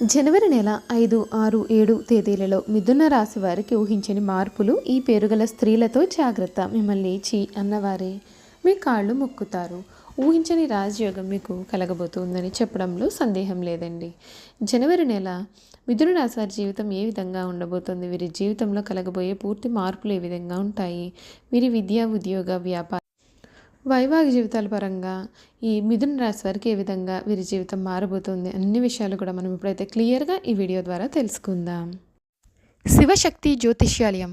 జనవరి నెల ఐదు ఆరు ఏడు తేదీలలో మిథున రాశి వారికి ఊహించని మార్పులు ఈ పేరుగల స్త్రీలతో జాగ్రత్త మిమ్మల్ని చీ అన్నవారే. మీ కాళ్ళు మొక్కుతారు. ఊహించని రాజయోగం మీకు కలగబోతుందని చెప్పడంలో సందేహం లేదండి. జనవరి నెల మిథున రాశి వారి జీవితం ఏ విధంగా ఉండబోతుంది? వీరి జీవితంలో కలగబోయే పూర్తి మార్పులు ఏ విధంగా ఉంటాయి? వీరి విద్యా ఉద్యోగ వ్యాపార వైవాహిక జీవితాల పరంగా ఈ మిథున రాశి వారికి ఏ విధంగా వీరి జీవితం మారబోతుంది అన్ని విషయాలు కూడా మనం ఇప్పుడైతే క్లియర్గా ఈ వీడియో ద్వారా తెలుసుకుందాం. శివశక్తి జ్యోతిష్యాలయం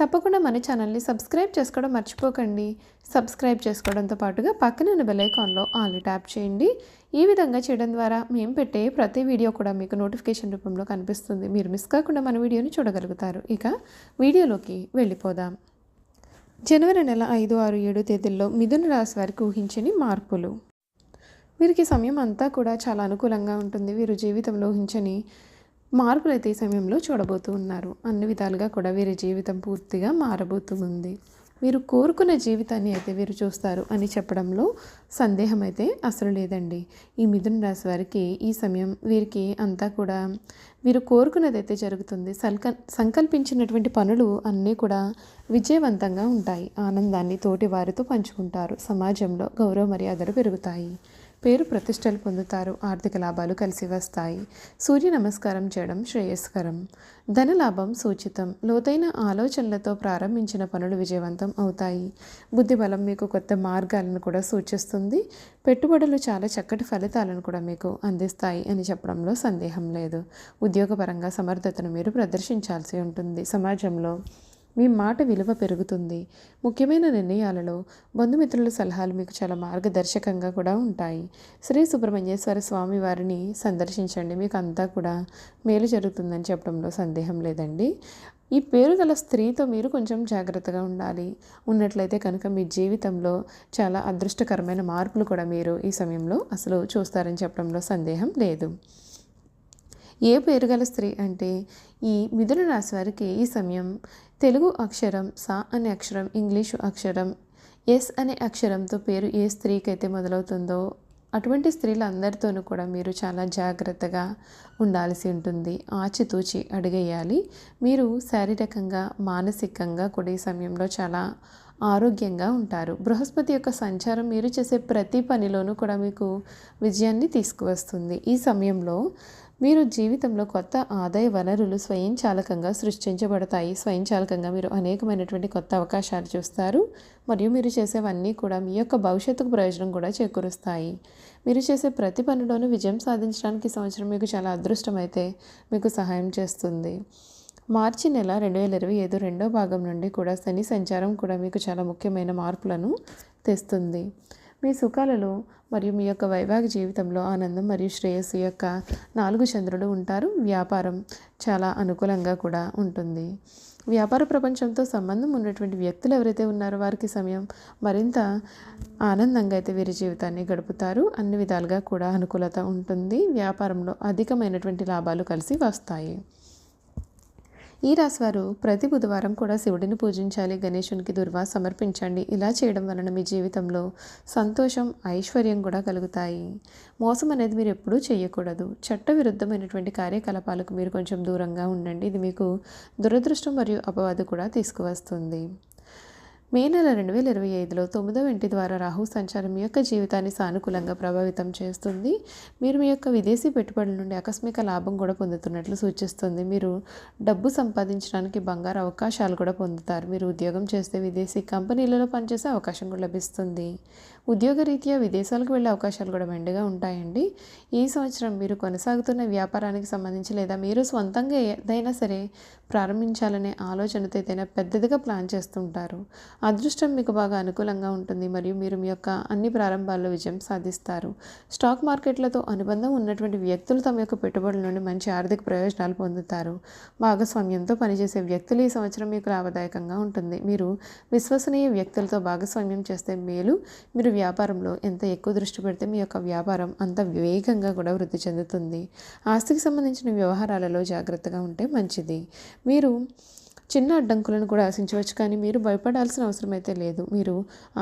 తప్పకుండా మన ఛానల్ని సబ్స్క్రైబ్ చేసుకోవడం మర్చిపోకండి. సబ్స్క్రైబ్ చేసుకోవడంతో పాటుగా పక్కన ఉన్న బెల్ ఆల్ ట్యాప్ చేయండి. ఈ విధంగా చేయడం ద్వారా మేము పెట్టే ప్రతి వీడియో కూడా మీకు నోటిఫికేషన్ రూపంలో కనిపిస్తుంది. మీరు మిస్ కాకుండా మన వీడియోని చూడగలుగుతారు. ఇక వీడియోలోకి వెళ్ళిపోదాం. జనవరి నెల ఐదు ఆరు ఏడు తేదీల్లో మిథున రాశి వారికి ఊహించని మార్పులు. వీరికి సమయం అంతా కూడా చాలా అనుకూలంగా ఉంటుంది. వీరు జీవితంలో ఊహించని మార్పులు అయితే ఈ సమయంలో చూడబోతూ ఉన్నారు. అన్ని విధాలుగా కూడా వీరి జీవితం పూర్తిగా మారబోతూ ఉంది. వీరు కోరుకున్న జీవితాన్ని అయితే వీరు చూస్తారు అని చెప్పడంలో సందేహం అయితే అసలు లేదండి. ఈ మిథున రాశి వారికి ఈ సమయం వీరికి అంతా కూడా వీరు కోరుకున్నది అయితే జరుగుతుంది. సల్క సంకల్పించినటువంటి పనులు అన్నీ కూడా విజయవంతంగా ఉంటాయి. ఆనందాన్ని తోటి వారితో పంచుకుంటారు. సమాజంలో గౌరవ మర్యాదలు పెరుగుతాయి. పేరు ప్రతిష్టలు పొందుతారు. ఆర్థిక లాభాలు కలిసి వస్తాయి. సూర్య నమస్కారం చేయడం శ్రేయస్కరం. ధనలాభం సూచితం. లోతైన ఆలోచనలతో ప్రారంభించిన పనులు విజయవంతం అవుతాయి. బుద్ధిబలం మీకు కొత్త మార్గాలను కూడా సూచిస్తుంది. పెట్టుబడులు చాలా చక్కటి ఫలితాలను కూడా మీకు అందిస్తాయి అని చెప్పడంలో సందేహం లేదు. ఉద్యోగపరంగా సమర్థతను మీరు ప్రదర్శించాల్సి ఉంటుంది. సమాజంలో మీ మాట విలువ పెరుగుతుంది. ముఖ్యమైన నిర్ణయాలలో బంధుమిత్రుల సలహాలు మీకు చాలా మార్గదర్శకంగా కూడా ఉంటాయి. శ్రీ సుబ్రహ్మణ్యేశ్వర స్వామి వారిని సందర్శించండి. మీకు అంతా కూడా మేలు జరుగుతుందని చెప్పడంలో సందేహం లేదండి. ఈ పేరు గల స్త్రీతో మీరు కొంచెం జాగ్రత్తగా ఉండాలి. ఉన్నట్లయితే కనుక మీ జీవితంలో చాలా అదృష్టకరమైన మార్పులు కూడా మీరు ఈ సమయంలో అసలు చూస్తారని చెప్పడంలో సందేహం లేదు. ఏ పేరు గల స్త్రీ అంటే ఈ మిథున రాశి వారికి ఈ సమయం తెలుగు అక్షరం సా అనే అక్షరం ఇంగ్లీషు అక్షరం ఎస్ అనే అక్షరంతో పేరు ఏ స్త్రీకి అయితే మొదలవుతుందో అటువంటి స్త్రీలందరితోనూ కూడా మీరు చాలా జాగ్రత్తగా ఉండాల్సి ఉంటుంది. ఆచితూచి అడిగేయాలి. మీరు శారీరకంగా మానసికంగా కూడా ఈ సమయంలో చాలా ఆరోగ్యంగా ఉంటారు. బృహస్పతి యొక్క సంచారం మీరు చేసే ప్రతి పనిలోనూ కూడా మీకు విజయాన్ని తీసుకువస్తుంది. ఈ సమయంలో మీరు జీవితంలో కొత్త ఆదాయ వనరులు స్వయంచాలకంగా సృష్టించబడతాయి. స్వయంచాలకంగా మీరు అనేకమైనటువంటి కొత్త అవకాశాలు చూస్తారు. మరియు మీరు చేసేవన్నీ కూడా మీ యొక్క భవిష్యత్తుకు ప్రయోజనం కూడా చేకూరుస్తాయి. మీరు చేసే ప్రతి పనిలోనూ విజయం సాధించడానికి సంవత్సరం మీకు చాలా అదృష్టమైతే మీకు సహాయం చేస్తుంది. మార్చి నెల రెండు వేల ఇరవై ఐదు రెండో భాగం నుండి కూడా శని సంచారం కూడా మీకు చాలా ముఖ్యమైన మార్పులను తెస్తుంది. మీ సుఖాలలో మరియు మీ యొక్క వైవాహిక జీవితంలో ఆనందం మరియు శ్రేయస్సు యొక్క నాలుగు చంద్రులు ఉంటారు. వ్యాపారం చాలా అనుకూలంగా కూడా ఉంటుంది. వ్యాపార ప్రపంచంతో సంబంధం ఉన్నటువంటి వ్యక్తులు ఎవరైతే ఉన్నారో వారికి సమయం మరింత ఆనందంగా అయితే వీరి జీవితాన్ని గడుపుతారు. అన్ని విధాలుగా కూడా అనుకూలత ఉంటుంది. వ్యాపారంలో అధికమైనటువంటి లాభాలు కలిసి వస్తాయి. ఈ రాశివారు ప్రతి బుధవారం కూడా శివుడిని పూజించాలి గణేశునికి దుర్వా సమర్పించండి. ఇలా చేయడం వలన మీ జీవితంలో సంతోషం ఐశ్వర్యం కూడా కలుగుతాయి. మోసం అనేది మీరు ఎప్పుడూ చేయకూడదు. చట్ట విరుద్ధమైనటువంటి కార్యకలాపాలకు మీరు కొంచెం దూరంగా ఉండండి. ఇది మీకు దురదృష్టం మరియు అపవాదు కూడా తీసుకువస్తుంది. మే నెల రెండు వేల ఇరవై ఐదులో తొమ్మిదవ ఇంటి ద్వారా రాహు సంచారం మీ యొక్క జీవితాన్ని సానుకూలంగా ప్రభావితం చేస్తుంది. మీరు మీ యొక్క విదేశీ పెట్టుబడుల నుండి ఆకస్మిక లాభం కూడా పొందుతున్నట్లు సూచిస్తుంది. మీరు డబ్బు సంపాదించడానికి బంగారు అవకాశాలు కూడా పొందుతారు. మీరు ఉద్యోగం చేస్తే విదేశీ కంపెనీలలో పనిచేసే అవకాశం కూడా లభిస్తుంది. ఉద్యోగరీత్యా విదేశాలకు వెళ్ళే అవకాశాలు కూడా మెండుగా ఉంటాయండి. ఈ సంవత్సరం మీరు కొనసాగుతున్న వ్యాపారానికి సంబంధించి లేదా మీరు సొంతంగా ఏదైనా సరే ప్రారంభించాలనే ఆలోచనతో ఏదైనా పెద్దదిగా ప్లాన్ చేస్తుంటారు. అదృష్టం మీకు బాగా అనుకూలంగా ఉంటుంది మరియు మీరు మీ యొక్క అన్ని ప్రారంభాల్లో విజయం సాధిస్తారు. స్టాక్ మార్కెట్లతో అనుబంధం ఉన్నటువంటి వ్యక్తులు తమ యొక్క పెట్టుబడుల నుండి మంచి ఆర్థిక ప్రయోజనాలు పొందుతారు. భాగస్వామ్యంతో పనిచేసే వ్యక్తులు ఈ సంవత్సరం మీకు లాభదాయకంగా ఉంటుంది. మీరు విశ్వసనీయ వ్యక్తులతో భాగస్వామ్యం చేస్తే మేలు. మీరు వ్యాపారంలో ఎంత ఎక్కువ దృష్టి పెడితే మీ యొక్క వ్యాపారం అంత వేగంగా కూడా వృద్ధి చెందుతుంది. ఆస్తికి సంబంధించిన వ్యవహారాలలో జాగ్రత్తగా ఉంటే మంచిది. మీరు చిన్న అడ్డంకులను కూడా ఆశించవచ్చు. కానీ మీరు భయపడాల్సిన అవసరం అయితే లేదు. మీరు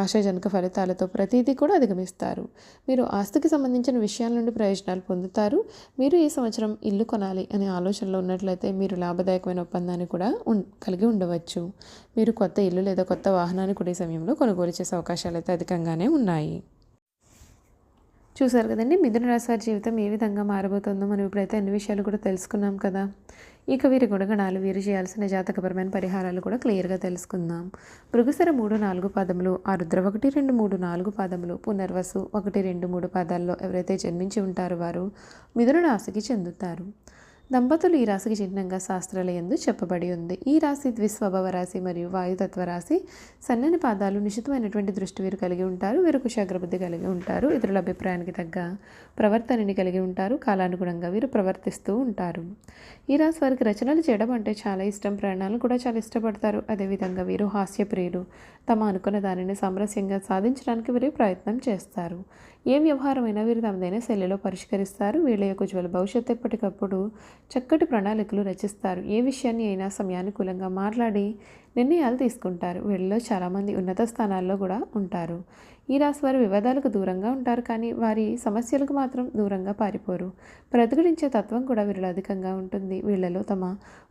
ఆశాజనక ఫలితాలతో ప్రతిదీ కూడా అధిగమిస్తారు. మీరు ఆస్తికి సంబంధించిన విషయాల నుండి ప్రయోజనాలు పొందుతారు. మీరు ఈ సంవత్సరం ఇల్లు కొనాలి అనే ఆలోచనలో ఉన్నట్లయితే మీరు లాభదాయకమైన ఒప్పందాన్ని కూడా ఉన్ కలిగి ఉండవచ్చు. మీరు కొత్త ఇల్లు లేదా కొత్త వాహనాన్ని కూడా ఈ సమయంలో కొనుగోలు చేసే అవకాశాలు అయితే అధికంగానే ఉన్నాయి. చూసారు కదండి మిథున రాశి వారి జీవితం ఏ విధంగా మారబోతుందో. మనం ఇప్పుడైతే అన్ని విషయాలు కూడా తెలుసుకున్నాం కదా. ఇక వీరి గుణగణాలు వీరు చేయాల్సిన జాతకపరమైన పరిహారాలు కూడా క్లియర్గా తెలుసుకుందాం. భృగుసర మూడు నాలుగు పదములు ఆరుద్ర ఒకటి రెండు మూడు నాలుగు పదములు పునర్వసు ఒకటి రెండు మూడు పాదాల్లో ఎవరైతే జన్మించి ఉంటారో వారు మిథున రాశికి చెందుతారు. దంపతులు ఈ రాశికి చిహ్నంగా శాస్త్రాలయందు చెప్పబడి ఉంది. ఈ రాశి ద్విస్వభావ రాశి మరియు వాయుతత్వ రాశి సన్నని పాదాలు నిశితమైనటువంటి దృష్టి వీరు కలిగి ఉంటారు. వీరు కుశాగ్రబుద్ధి కలిగి ఉంటారు. ఇతరుల అభిప్రాయానికి తగ్గ ప్రవర్తనని కలిగి ఉంటారు. కాలానుగుణంగా వీరు ప్రవర్తిస్తూ ఉంటారు. ఈ రాశి వారికి రచనలు చేయడం అంటే చాలా ఇష్టం. ప్రయాణాలు కూడా చాలా ఇష్టపడతారు. అదేవిధంగా వీరు హాస్యప్రియులు. తమ అనుకున్న దానిని సామరస్యంగా సాధించడానికి వీరు ప్రయత్నం చేస్తారు. ఏ వ్యవహారమైనా వీరు తమదైన శైలిలో పరిష్కరిస్తారు. వీళ్ళ యొక్క ఉజ్వల భవిష్యత్తు ఎప్పటికప్పుడు చక్కటి ప్రణాళికలు రచిస్తారు. ఏ విషయాన్ని అయినా సమయానుకూలంగా మాట్లాడి నిర్ణయాలు తీసుకుంటారు. వీళ్ళలో చాలామంది ఉన్నత స్థానాల్లో కూడా ఉంటారు. ఈ రాశి వారు వివాదాలకు దూరంగా ఉంటారు కానీ వారి సమస్యలకు మాత్రం దూరంగా పారిపోరు. ప్రతిఘటించే తత్వం కూడా వీరిలో అధికంగా ఉంటుంది. వీళ్ళలో తమ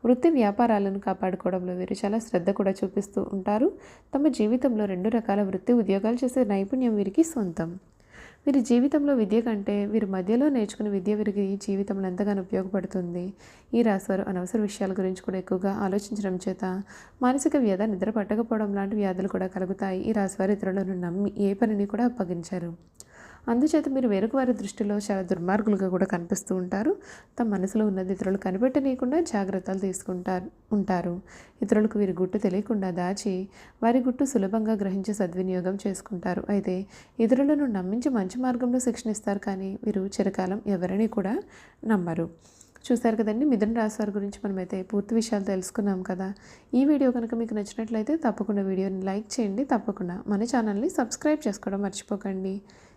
వృత్తి వ్యాపారాలను కాపాడుకోవడంలో వీరు చాలా శ్రద్ధ కూడా చూపిస్తూ ఉంటారు. తమ జీవితంలో రెండు రకాల వృత్తి ఉద్యోగాలు చేసే నైపుణ్యం వీరికి సొంతం. వీరి జీవితంలో విద్య కంటే వీరి మధ్యలో నేర్చుకున్న విద్య వీరికి జీవితంలో ఎంతగానో ఉపయోగపడుతుంది? ఈ రాశివారు అనవసర విషయాల గురించి కూడా ఎక్కువగా ఆలోచించడం చేత మానసిక వ్యధ నిద్ర పట్టకపోవడం లాంటి వ్యాధులు కూడా కలుగుతాయి. ఈ రాశివారు ఇతరులను నమ్మి ఏ పనిని కూడా అప్పగించారు. అందుచేత మీరు వేరొక వారి దృష్టిలో చాలా దుర్మార్గులుగా కూడా కనిపిస్తూ ఉంటారు. తమ మనసులో ఉన్నది ఇతరులు కనిపెట్టనీయకుండా జాగ్రత్తలు తీసుకుంటారు ఉంటారు. ఇతరులకు వీరి గుట్టు తెలియకుండా దాచి వారి గుట్టు సులభంగా గ్రహించి సద్వినియోగం చేసుకుంటారు. అయితే ఇతరులను నమ్మించి మంచి మార్గంలో శిక్షణ ఇస్తారు కానీ వీరు చిరకాలం ఎవరిని కూడా నమ్మరు. చూశారు కదండి మిథున రాశి వారి గురించి మనమైతే పూర్తి విషయాలు తెలుసుకున్నాం కదా. ఈ వీడియో కనుక మీకు నచ్చినట్లయితే తప్పకుండా వీడియోని లైక్ చేయండి. తప్పకుండా మన ఛానల్ని సబ్స్క్రైబ్ చేసుకోవడం మర్చిపోకండి.